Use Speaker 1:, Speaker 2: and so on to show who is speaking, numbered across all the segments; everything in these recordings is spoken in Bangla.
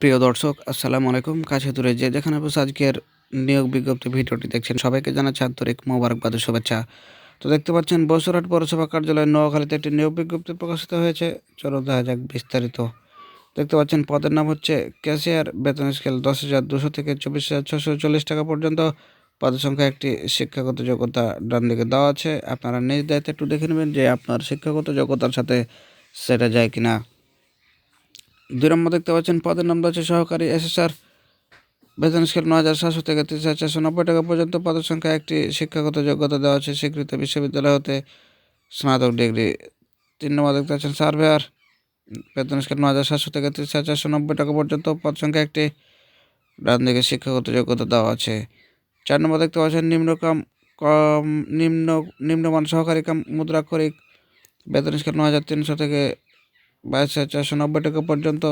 Speaker 1: প্রিয় দর্শক, আসসালামু আলাইকুম। কাছে দূরে যে যেখানে বসে আজকের নিয়োগ বিজ্ঞপ্তি ভিডিওটি দেখছেন, সবাইকে জানাচ্ছি আন্তরিক মোবারকবাদ শুভেচ্ছা। তো দেখতে পাচ্ছেন বসুরহাট পৌরসভা কার্যালয় নোয়াখালীতে একটি নিয়োগ বিজ্ঞপ্তি প্রকাশিত হয়েছে। চলো দেখা যাক বিস্তারিত। দেখতে পাচ্ছেন, পদের নাম হচ্ছে ক্যাশিয়ার বেতন স্কেল দশ হাজার দুশো থেকে চব্বিশ হাজার ছশো চল্লিশ টাকা পর্যন্ত। পদের সংখ্যা একটি শিক্ষাগত যোগ্যতা ডান দিকে দেওয়া আছে। আপনারা নিজ দায়িত্বে একটু দেখে নেবেন যে আপনার শিক্ষাগত যোগ্যতার সাথে সেটা যায় কিনা। দুই নম্বর দেখতে পাচ্ছেন, পদের নাম হচ্ছে সহকারী এসএসআর। বেতন স্কেল ন হাজার সাতশো থেকে তিরিশ হাজার চারশো নব্বই টাকা পর্যন্ত। পদের সংখ্যা একটি শিক্ষাগত যোগ্যতা দেওয়া আছে। স্বীকৃত বিশ্ববিদ্যালয় হতে স্নাতক ডিগ্রি। তিন নম্বর দেখতে পাচ্ছেন, সার্ভেয়ার। বেতন স্কেল ন হাজার সাতশো থেকে তিরিশ হাজার চারশো নব্বই টাকা পর্যন্ত। পদ সংখ্যা একটি ডান দিকে শিক্ষাগত যোগ্যতা দেওয়া আছে। চার নম্বর দেখতে পাচ্ছেন, নিম্নকাম কম, নিম্ন, নিম্নমান সহকারী কাম মুদ্রাক্ষরিক। বেতন স্কেল ন হাজার তিনশো থেকে বাইশ চারশো নব্বই টাকা পর্যন্ত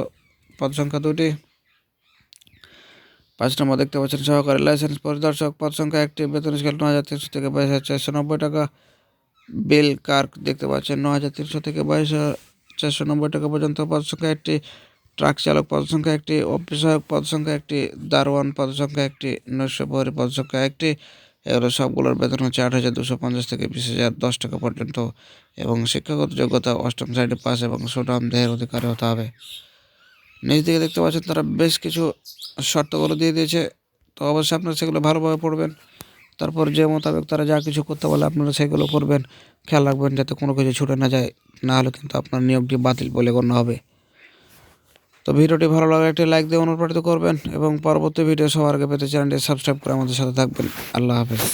Speaker 1: পদ সংখ্যা দুটি। পাঁচ নম্বর দেখতে পাচ্ছেন, সহকারী লাইসেন্স পরিদর্শক, পদ সংখ্যা একটি, বেতন স্কেল ন হাজার তিনশো থেকে বাইশ হাজার চারশো নব্বই টাকা। বিল কার্ক দেখতে পাচ্ছেন ন হাজার তিনশো থেকে বাইশ চারশো নব্বই টাকা পর্যন্ত পদ সংখ্যা একটি। ট্রাক চালক পদ সংখ্যা একটি অফিসক পদ সংখ্যা একটি, দারোয়ান পদ সংখ্যা একটি, নৈশ প্রহরী পদ সংখ্যা একটি। এগুলো সবগুলোর বেতন হচ্ছে আট হাজার দুশো পঞ্চাশ থেকে বিশ হাজার দশ টাকা পর্যন্ত এবং শিক্ষাগত যোগ্যতা অষ্টম সাইডে পাস এবং সুনাম দেহের অধিকারী হতে হবে। নিচ দিকে দেখতে পাচ্ছেন তারা বেশ কিছু শর্তগুলো দিয়ে দিয়েছে। তো অবশ্যই আপনারা সেগুলো ভালোভাবে পড়বেন। তারপর যে মোতাবেক তারা যা কিছু করতে বলে আপনারা সেগুলো করবেন খেয়াল রাখবেন যাতে কোনো কিছু ছুটে না যায়, না হলে কিন্তু আপনার নিয়োগটি বাতিল বলে গণ্য হবে। তো ভিডিওটি ভালো লাগলে একটি লাইক দিয়ে অনুপ্রাণিত করবেন এবং পরবর্তী ভিডিও সবার আগে পেতে চ্যানেলটি সাবস্ক্রাইব করে আমাদের সাথে থাকবেন। আল্লাহ হাফেজ।